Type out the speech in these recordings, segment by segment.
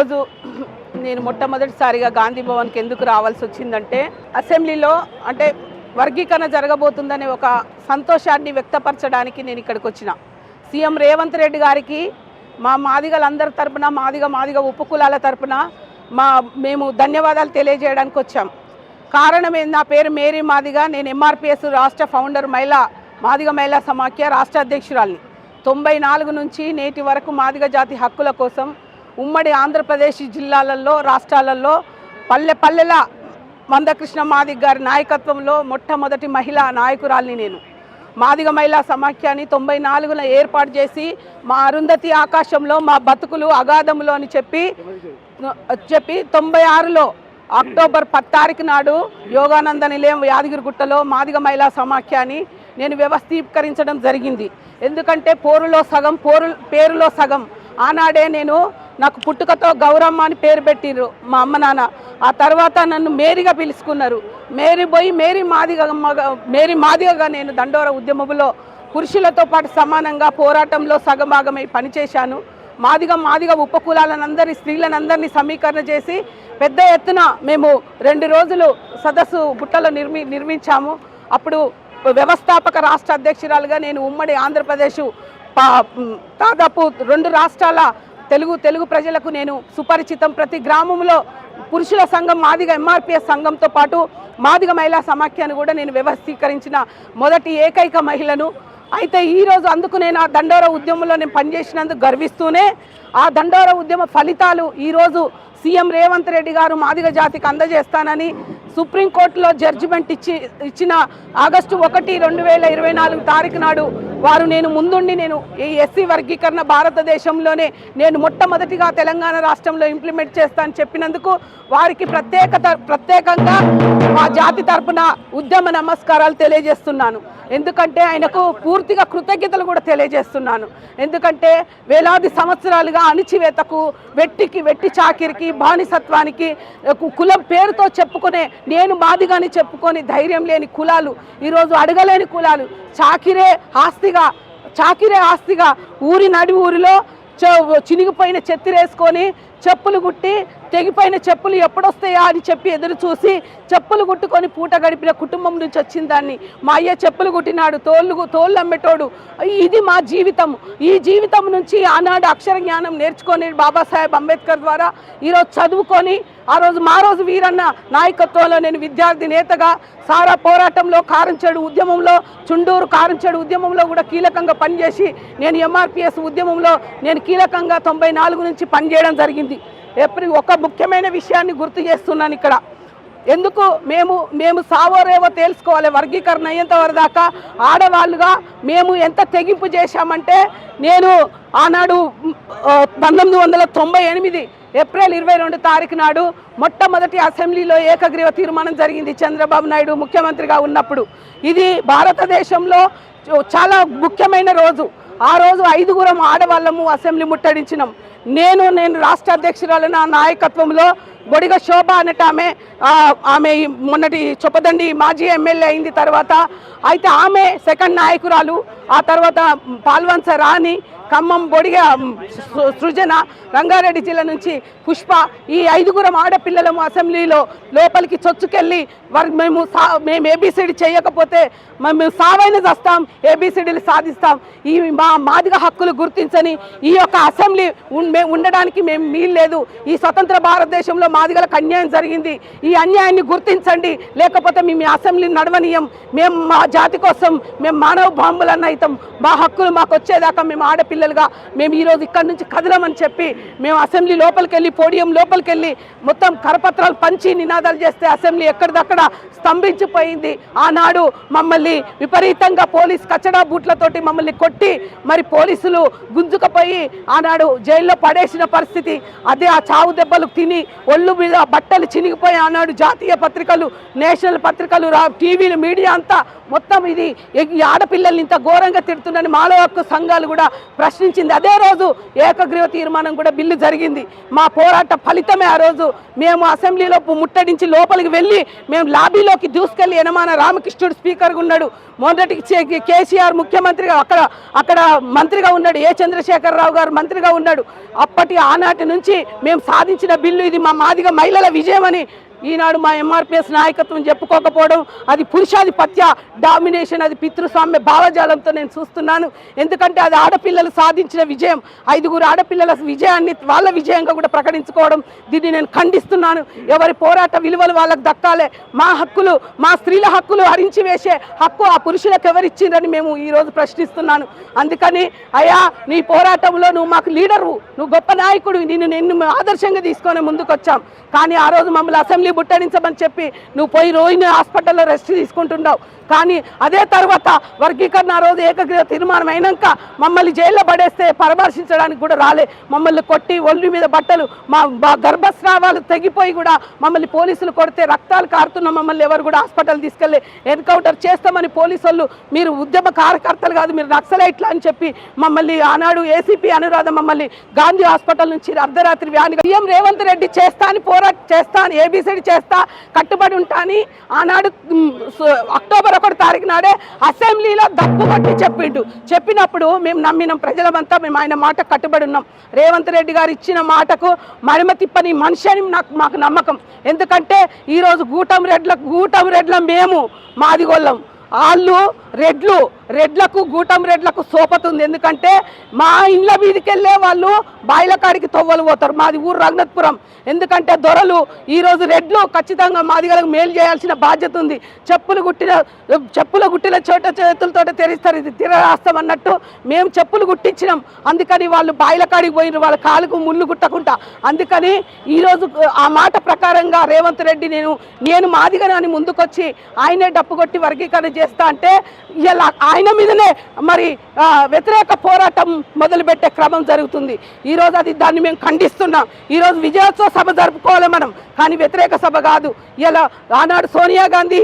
ఈరోజు నేను మొట్టమొదటిసారిగా గాంధీ భవన్కి ఎందుకు రావాల్సి వచ్చిందంటే అసెంబ్లీలో అంటే వర్గీకరణ జరగబోతుందనే ఒక సంతోషాన్ని వ్యక్తపరచడానికి నేను ఇక్కడికి వచ్చిన. సీఎం రేవంత్ రెడ్డి గారికి మా మాదిగలందరి తరపున మాదిగ మాదిగ ఉపకులాల తరపున మా మేము ధన్యవాదాలు తెలియజేయడానికి వచ్చాం. కారణం ఏంది? నా పేరు మేరీ మాదిగ నేను ఎంఆర్పిఎస్ రాష్ట్ర ఫౌండర్ మహిళా మాదిగ మహిళా సమాఖ్య రాష్ట్ర అధ్యక్షురాలిని. తొంభై నాలుగు నుంచి నేటి వరకు మాదిగ జాతి హక్కుల కోసం ఉమ్మడి ఆంధ్రప్రదేశ్ జిల్లాలలో రాష్ట్రాలలో పల్లె పల్లెల మందకృష్ణ మాదిగ్ గారి నాయకత్వంలో మొట్టమొదటి మహిళా నాయకురాలిని నేను. మాదిగ మహిళా సమాఖ్యాన్ని తొంభై నాలుగున ఏర్పాటు చేసి మా అరుంధతి ఆకాశంలో మా బతుకులు అగాధములు అని చెప్పి చెప్పి తొంభై ఆరులో అక్టోబర్ పత్తారీఖు నాడు యోగానంద నిలయం యాదగిరిగుట్టలో మాదిగ మహిళా సమాఖ్యాన్ని నేను వ్యవస్థీకరించడం జరిగింది. ఎందుకంటే పోరులో సగం పోరు పేరులో సగం. ఆనాడే నేను నాకు పుట్టుకతో గౌరమ్మ అని పేరు పెట్టిర్రు మా అమ్మ నాన్న. ఆ తర్వాత నన్ను మేరీగా పిలుచుకున్నారు. మేరీ పోయి మేరీ మాదిగ మేరీ మాదిగగా నేను దండోర ఉద్యమంలో పురుషులతో పాటు సమానంగా పోరాటంలో సగభాగమై పనిచేశాను. మాదిగ మాదిగ ఉపకులాలనందరి స్త్రీలనందరినీ సమీకరణ చేసి పెద్ద ఎత్తున మేము రెండు రోజులు సదస్సు బుట్టలో నిర్మి నిర్మించాము. అప్పుడు వ్యవస్థాపక రాష్ట్ర అధ్యక్షురాలుగా నేను ఉమ్మడి ఆంధ్రప్రదేశ్ దాదాపు రెండు రాష్ట్రాల తెలుగు తెలుగు ప్రజలకు నేను సుపరిచితం. ప్రతి గ్రామంలో పురుషుల సంఘం మాదిగ ఎంఆర్పిఎస్ సంఘంతో పాటు మాదిగ మహిళా సమాఖ్యను కూడా నేను వ్యవస్థీకరించిన మొదటి ఏకైక మహిళను. అయితే ఈరోజు అందుకు నేను ఆ దండోర ఉద్యమంలో నేను పనిచేసినందుకు గర్విస్తూనే ఆ దండోర ఉద్యమ ఫలితాలు ఈరోజు సీఎం రేవంత్ రెడ్డి గారు మాదిగ జాతికి అందజేస్తానని సుప్రీంకోర్టులో జడ్జిమెంట్ ఇచ్చి ఇచ్చిన ఆగస్టు ఒకటి రెండు వేల ఇరవై నాలుగు తారీఖు నాడు వారు నేను ముందుండి నేను ఈ ఎస్సీ వర్గీకరణ భారతదేశంలోనే నేను మొట్టమొదటిగా తెలంగాణ రాష్ట్రంలో ఇంప్లిమెంట్ చేస్తాను చెప్పినందుకు వారికి ప్రత్యేకత ప్రత్యేకంగా మా జాతి తరపున ఉద్యమ నమస్కారాలు తెలియజేస్తున్నాను. ఎందుకంటే ఆయనకు పూర్తిగా కృతజ్ఞతలు కూడా తెలియజేస్తున్నాను. ఎందుకంటే వేలాది సంవత్సరాలుగా అణిచివేతకు వెట్టికి వెట్టి చాకిరికి బానిసత్వానికి కులం పేరుతో చెప్పుకునే నేను మాదిగాని చెప్పుకొని ధైర్యం లేని కులాలు ఈరోజు అడగలేని కులాలు చాకిరే ఆస్తి ఆస్తిగా చాకిరే ఆస్తిగా ఊరి నడి ఊరిలో చినిగిపోయిన చెత్తిరేసుకొని చెప్పులు కుట్టి తెగిపోయిన చెప్పులు ఎప్పుడొస్తాయా అని చెప్పి ఎదురు చూసి చెప్పులు కుట్టుకొని పూట గడిపిన కుటుంబం నుంచి వచ్చిన దాన్ని మా అయ్య చెప్పులు కుట్టినాడు తోళ్ళు తోళ్ళు అమ్మేటోడు. ఇది మా జీవితం. ఈ జీవితం నుంచి ఆనాడు అక్షర జ్ఞానం నేర్చుకొని బాబాసాహెబ్ అంబేద్కర్ ద్వారా ఈరోజు చదువుకొని ఆ రోజు మా రోజు వీరన్న నాయకత్వంలో నేను విద్యార్థి నేతగా సారా పోరాటంలో కారంచెడు ఉద్యమంలో చుండూరు కారంచెడు ఉద్యమంలో కూడా కీలకంగా పనిచేసి నేను ఎంఆర్పిఎస్ ఉద్యమంలో నేను కీలకంగా తొంభై నాలుగు నుంచి పనిచేయడం జరిగింది. ఎప్పుడు ఒక ముఖ్యమైన విషయాన్ని గుర్తు చేస్తున్నాను ఇక్కడ. ఎందుకు మేము మేము సావోరేవో తెలుసుకోవాలి వర్గీకరణ అయ్యేంతవరకు దాకా ఆడవాళ్ళుగా మేము ఎంత తెగింపు చేశామంటే నేను ఆనాడు పంతొమ్మిది వందల తొంభై ఎనిమిది ఏప్రిల్ ఇరవై రెండు తారీఖు నాడు మొట్టమొదటి అసెంబ్లీలో ఏకగ్రీవ తీర్మానం జరిగింది చంద్రబాబు నాయుడు ముఖ్యమంత్రిగా ఉన్నప్పుడు. ఇది భారతదేశంలో చాలా ముఖ్యమైన రోజు. ఆ రోజు ఐదుగురం ఆడవాళ్ళము అసెంబ్లీ ముట్టడించినాం. నేను నేను రాష్ట్ర అధ్యక్షురాలు నా నాయకత్వంలో బొడిగ శోభ అనట ఆమె ఆమె మొన్నటి చొప్పదండి మాజీ ఎమ్మెల్యే అయింది తర్వాత అయితే ఆమె సెకండ్ నాయకురాలు ఆ తర్వాత పాల్వంచ రాణి ఖమ్మం బొడిగ సృజన రంగారెడ్డి జిల్లా నుంచి పుష్ప ఈ ఐదుగురం ఆడపిల్లలము అసెంబ్లీలో లోపలికి చొచ్చుకెళ్ళి వారు మేము సా మేము ఏబిసిడి చేయకపోతే మేము సావైన చేస్తాం ఏబిసిడీలు సాధిస్తాం. ఈ మా మాదిగ హక్కులు గుర్తించని ఈ యొక్క అసెంబ్లీ మేము ఉండడానికి మేము వీల్లేదు. ఈ స్వతంత్ర భారతదేశంలో మాదిగలకు అన్యాయం జరిగింది. ఈ అన్యాయాన్ని గుర్తించండి. లేకపోతే మేము అసెంబ్లీ నడవనీయం. మేము మా జాతి కోసం మేము మానవ బాంబులన్న అవుతాం మా హక్కులు మాకు వచ్చేదాకా మేము ఆడపిల్లలుగా మేము ఈరోజు ఇక్కడి నుంచి కదలమని చెప్పి మేము అసెంబ్లీ లోపలికి వెళ్ళి పోడియం లోపలికి వెళ్ళి మొత్తం కరపత్రాలు పంచి నినాదాలు చేస్తే అసెంబ్లీ ఎక్కడిదక్కడ స్తంభించిపోయింది. ఆనాడు మమ్మల్ని విపరీతంగా పోలీస్ కచ్చడా బూట్లతోటి మమ్మల్ని కొట్టి మరి పోలీసులు గుంజుకపోయి ఆనాడు జైల్లో పడేసిన పరిస్థితి. అదే ఆ చావు దెబ్బలు తిని ఒళ్ళు మీద బట్టలు చినిగిపోయి ఆనాడు జాతీయ పత్రికలు నేషనల్ పత్రికలు రా టీవీలు మీడియా అంతా మొత్తం ఇది ఈ ఆడపిల్లల్ని ఇంత ఘోరంగా తిడుతుందని మానవ హక్కు సంఘాలు కూడా ప్రశ్నించింది. అదే రోజు ఏకగ్రీవ తీర్మానం కూడా బిల్లు జరిగింది. మా పోరాట ఫలితమే ఆ రోజు. మేము అసెంబ్లీలో ముట్టడించి లోపలికి వెళ్ళి మేము లాబీలోకి దూసుకెళ్ళి యనమాన రామకృష్ణుడు స్పీకర్గా ఉన్నాడు. మొదటికి కేసీఆర్ ముఖ్యమంత్రిగా అక్కడ అక్కడ మంత్రిగా ఉన్నాడు. ఏ చంద్రశేఖరరావు గారు మంత్రిగా ఉన్నాడు. అప్పటి ఆనాటి నుంచి మేము సాధించిన బిల్లు ఇది. మా మాదిగ మహిళల విజయమని ఈనాడు మా ఎంఆర్పిఎస్ నాయకత్వం చెప్పుకోకపోవడం అది పురుషాధిపత్య డామినేషన్ అది పితృస్వామ్య భావజాలంతో నేను చూస్తున్నాను. ఎందుకంటే అది ఆడపిల్లలు సాధించిన విజయం. ఐదుగురు ఆడపిల్లల విజయాన్ని వాళ్ళ విజయంగా కూడా ప్రకటించుకోవడం దీన్ని నేను ఖండిస్తున్నాను. ఎవరి పోరాట విలువలు వాళ్ళకు దక్కాలే. మా హక్కులు మా స్త్రీల హక్కులు హరించి వేసే హక్కు ఆ పురుషులకు ఎవరిచ్చిందని మేము ఈరోజు ప్రశ్నిస్తున్నాను. అందుకని అయ్యా నీ పోరాటంలో నువ్వు మాకు లీడరు. నువ్వు గొప్ప నాయకుడు. నిన్ను నిన్ను ఆదర్శంగా తీసుకొని ముందుకొచ్చాం. కానీ ఆ రోజు మమ్మల్ని అసెంబ్లీ బుట్టడించమని చెప్పి నువ్వు పోయి రోహిణి హాస్పిటల్లో రెస్ట్ తీసుకుంటున్నావు. కానీ అదే తర్వాత వర్గీకరణ ఆ రోజు ఏకగ్రీవ తీర్మానం అయినాక మమ్మల్ని జైల్లో పడేస్తే పరామర్శించడానికి కూడా రాలే. మమ్మల్ని కొట్టి ఒళ్ళు మీద బట్టలు మా గర్భస్రావాలు తెగిపోయి కూడా మమ్మల్ని పోలీసులు కొడితే రక్తాలు కారుతున్న మమ్మల్ని ఎవరు కూడా హాస్పిటల్ తీసుకెళ్ళి ఎన్కౌంటర్ చేస్తామని పోలీసు వాళ్ళు మీరు ఉద్యమ కార్యకర్తలు కాదు మీరు నక్సలైట్లు అని చెప్పి మమ్మల్ని ఆనాడు ఏసీపీ అనురాధ మమ్మల్ని గాంధీ హాస్పిటల్ నుంచి అర్ధరాత్రి వ్యాన్ సీఎం రేవంత్ రెడ్డి చేస్తా అని పోరాట చేస్తా అని ఏబీసీడీ చేస్తా కట్టుబడి ఉంటా అని ఆనాడు అక్టోబర్ ఒకటి తారీఖు నాడే అసెంబ్లీలో దప్పు కొట్టి చెప్పిండు. చెప్పినప్పుడు మేము నమ్మినాం ప్రజలమంతా మేము ఆయన మాట కట్టుబడి ఉన్నాం. రేవంత్ రెడ్డి గారు ఇచ్చిన మాటకు మడిమ తిప్పని మనిషి అని నాకు మాకు నమ్మకం. ఎందుకంటే ఈరోజు గూటం రెడ్ల గూటం రెడ్ల మేము మాదిగోళ్ళం వాళ్ళు రెడ్లు రెడ్లకు గూటం రెడ్లకు సోపతుంది ఎందుకంటే మా ఇండ్ల మీదకి వెళ్ళే వాళ్ళు బాయిల కాడికి తొవ్వలు పోతారు. మాది ఊరు రఘునాథపురం. ఎందుకంటే దొరలు ఈరోజు రెడ్లు ఖచ్చితంగా మాదిగలకు మేలు చేయాల్సిన బాధ్యత ఉంది. చెప్పులు గుట్టిన చెప్పులు గుట్టిన చోట చేతులతో తెరిస్తారు. ఇది తిరరాస్తాం అన్నట్టు మేము చెప్పులు గుట్టించినాం. అందుకని వాళ్ళు బాయిల కాడికి పోయిన వాళ్ళ కాలుకు ముళ్ళు గుట్టకుండా. అందుకని ఈరోజు ఆ మాట ప్రకారంగా రేవంత్ రెడ్డి నేను నేను మాదిగనని ముందుకొచ్చి ఆయనే డప్పు కొట్టి వర్గీకరణ చేస్తా అంటే ఇలా ఆయన మీదనే మరి వ్యతిరేక పోరాటం మొదలుపెట్టే క్రమం జరుగుతుంది. ఈరోజు అది దాన్ని మేము ఖండిస్తున్నాం. ఈరోజు విజయోత్సవ సభ జరుపుకోవాలి మనం కానీ వ్యతిరేక సభ కాదు. ఇలా ఆనాడు సోనియా గాంధీ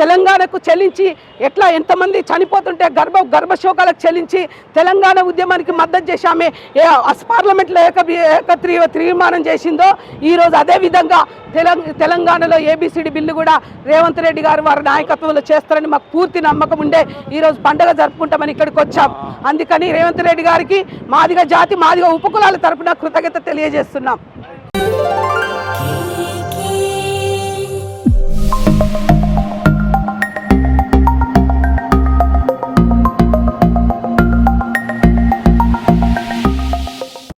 తెలంగాణకు చెల్లించి ఎట్లా ఎంతమంది చనిపోతుంటే గర్భ గర్భశోకాలకు చెల్లించి తెలంగాణ ఉద్యమానికి మద్దతు చేసి ఆమె ఏ పార్లమెంట్లో ఏక ఏకత్రీవ తీర్మానం చేసిందో ఈరోజు అదే విధంగా తెలంగాణలో ఏబిసిడి బిల్లు కూడా రేవంత్ రెడ్డి గారు వారి నాయకత్వంలో చేస్తారని మాకు పూర్తి నమ్మకం ఉండే ఈరోజు పండగ జరుపుకుంటామని ఇక్కడికి వచ్చాం. అందుకని రేవంత్ రెడ్డి గారికి మాదిగ జాతి మాదిగ ఉపకులాల తరపున కృతజ్ఞత తెలియజేస్తున్నాం.